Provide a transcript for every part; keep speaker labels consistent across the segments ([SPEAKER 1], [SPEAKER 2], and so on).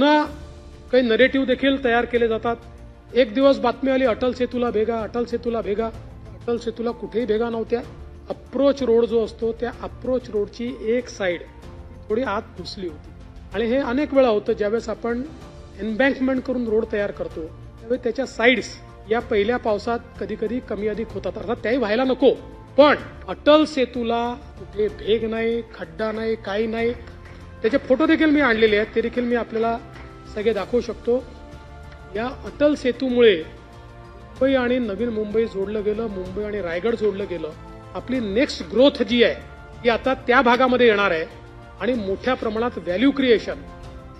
[SPEAKER 1] पुन्हा काही नरेटिव्ह देखील तयार केले जातात. एक दिवस बातमी आली अटल सेतूला भेगा अटल सेतूला भेगा अटल सेतूला कुठेही भेगा नव्हत्या. अप्रोच रोड जो असतो त्या अप्रोच रोडची एक साईड थोडी आत घुसली होती. आणि हे अनेक वेळा होतं ज्यावेळेस आपण एनबँकमेंट करून रोड तयार करतो त्यावेळी त्याच्या साईड्स या पहिल्या पावसात कधी कधी कमी अधिक होतात. अर्थात त्याही व्हायला नको. पण अटल सेतूला कुठे भेग नाही खड्डा नाही काही नाही त्याचे फोटो देखील मी आणलेले आहेत. ते देखील मी आपल्याला सगळे दाखवू शकतो. या अटल सेतूमुळे मुंबई आणि नवीन मुंबई जोडलं गेलं मुंबई आणि रायगड जोडलं गेलं. आपली नेक्स्ट ग्रोथ जी आहे ती आता त्या भागामध्ये येणार आहे आणि मोठ्या प्रमाणात व्हॅल्यू क्रिएशन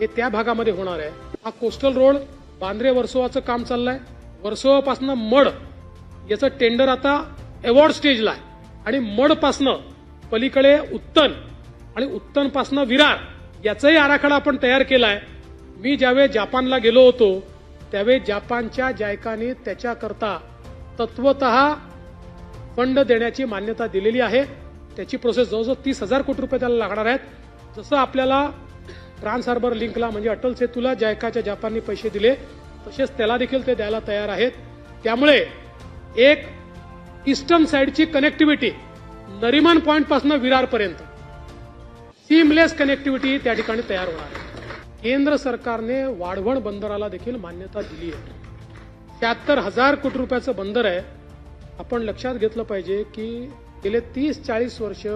[SPEAKER 1] हे त्या भागामध्ये होणार आहे. हा कोस्टल रोड बांद्रे वर्सोवाचं काम चाललंय. वर्सोवापासनं मड याचं टेंडर आता अवॉर्ड स्टेजला आहे. आणि मडपासनं पलीकडे उत्तन आणि उत्तनपासनं विरार याचाही आराखडा आपण तयार केला आहे मी ज्यावेळेस जपानला गेलो होतो त्यावेळी जपानच्या जायकाने त्याच्याकरता तत्वत फंड देण्याची मान्यता दिलेली आहे. त्याची प्रोसेस जवळजवळ तीस हजार कोटी रुपये त्याला लागणार आहेत. जसं आपल्याला ट्रान्स हार्बर लिंकला म्हणजे अटल सेतूला जायकाच्या जपानने पैसे दिले तसेच त्याला देखील ते द्यायला तयार आहेत. त्यामुळे एक ईस्टर्न साईडची कनेक्टिव्हिटी नरिमन पॉईंटपासून विरारपर्यंत सीमलेस कनेक्टिव्हिटी त्या ठिकाणी तयार होणार आहे. केंद्र सरकारने वाढवण बंदराला देखील मान्यता दिली आहे. शहात्तर हजार कोटी रुपयाचं बंदर आहे. आपण लक्षात घेतलं पाहिजे की गेले तीस चाळीस वर्ष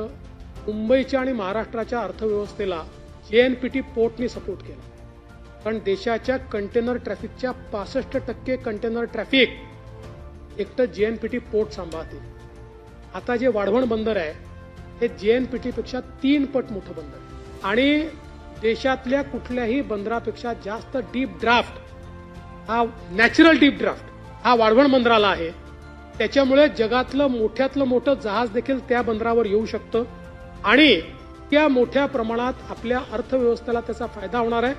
[SPEAKER 1] मुंबईच्या आणि महाराष्ट्राच्या अर्थव्यवस्थेला जे एन पी टी पोर्टने सपोर्ट केला. कारण देशाच्या कंटेनर ट्रॅफिकच्या पासष्ट टक्के कंटेनर ट्रॅफिक एकटं टी पोर्ट सांभाळते आता जे वाढवण बंदर आहे हे जे एन पी टीपेक्षा तीन पट मोठं बंदर आहे. आणि देशातल्या कुठल्याही बंदरापेक्षा जास्त डीप ड्राफ्ट हा नॅचरल डीप ड्राफ्ट हा वाढवण बंदराला आहे. त्याच्यामुळे जगातलं मोठ्यातलं मोठं जहाज देखील त्या बंदरावर येऊ शकतं आणि त्या मोठ्या प्रमाणात आपल्या अर्थव्यवस्थेला त्याचा फायदा होणार आहे.